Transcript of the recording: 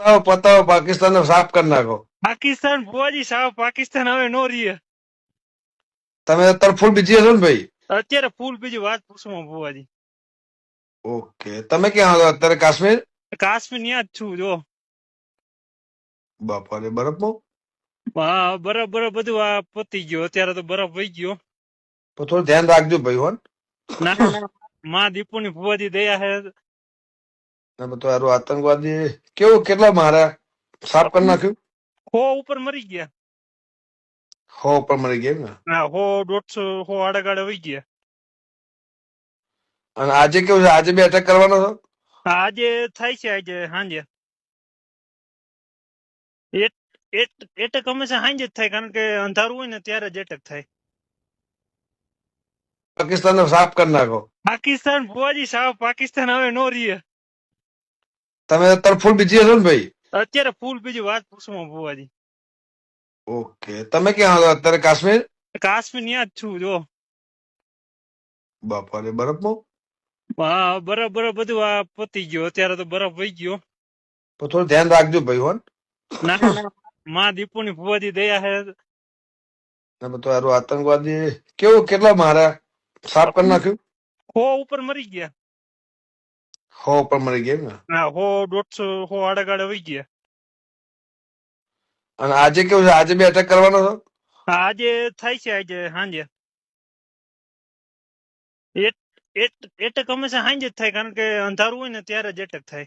પતાવો પતાવો પાકિસ્તાન સાફ કરી નાખો. પાકિસ્તાન ભુવાજી સાફ પાકિસ્તાન હવે નો રહીએ. તમે તરફૂલ બીજી હશો ને ભાઈ? અત્યારે ફૂલ બીજી વાત પૂછવા ભુવાજી ઓકે તમે ક્યાં હતો અત્યારે કાશ્મીર? કાશ્મીર ન્યા જ છું જો. બાપારે બરફમાં? હા બરફ બરફ બધું આ પતી ગયો. અત્યારે તો બરફ વહી ગયો. તો થોડું ધ્યાન રાખજો ભાઈ હોન ના. મા દીપુ દીપુની ભુવાજી દયા હે તમે તો હારું આતંકવાદી કેવું કેટલા મારા સાફ કરી નાખ્યું? હો ઉપર મરી ગયા. હો ઉપર મરી ગયા એમ ને? હા હો દોઢસો હો આડે વહી ગયા. અને આજે કેવું છે? આજે બે અટેક કરવાનો છો? હા, આજે થાય છે આજે સાંજે. એટેક હંમેશા સાંજે જ થાય કારણ કે અંધારું હોય ને ત્યારે જ એટેક થાય. પાકિસ્તાન સાફ કરી નાખો. પાકિસ્તાન ભુવાજી સાવ પાકિસ્તાન હવે નો રહીએ. તમે તરફૂલ બીજી હશો ને ભાઈ? અત્યારે ફૂલ બીજી વાત પૂછવા ભુવાજી. ઓકે તમે ક્યાં હતા અત્યારે કાશ્મીર? કાશ્મીર ન્યા જ છું જો. બાપારે બરફમાં? હા બરફ બરફ બધું આ પતી ગયો. અત્યારે તો બરફ વહી ગયો. તો થોડું ધ્યાન રાખજો ભાઈ હોન. ના મા દીપુની ભુવાજી દયા હે. તમે તો આતંકવાદી કેવું કેટલા મારા સાફ કરી નાખ્યું? હો ઉપર મરી ગયા. હો મરી ગયા એમ ને. હા દોઢસો હો આડે વહી ગયા. અને આજે કેવું છે? આજે બે અટેક કરવાનો છો? આજે થાય છે આજે સાંજે. એટેક હંમેશા સાંજે જ થાય કારણ કે અંધારું હોય ને ત્યારે જ એટેક થાય.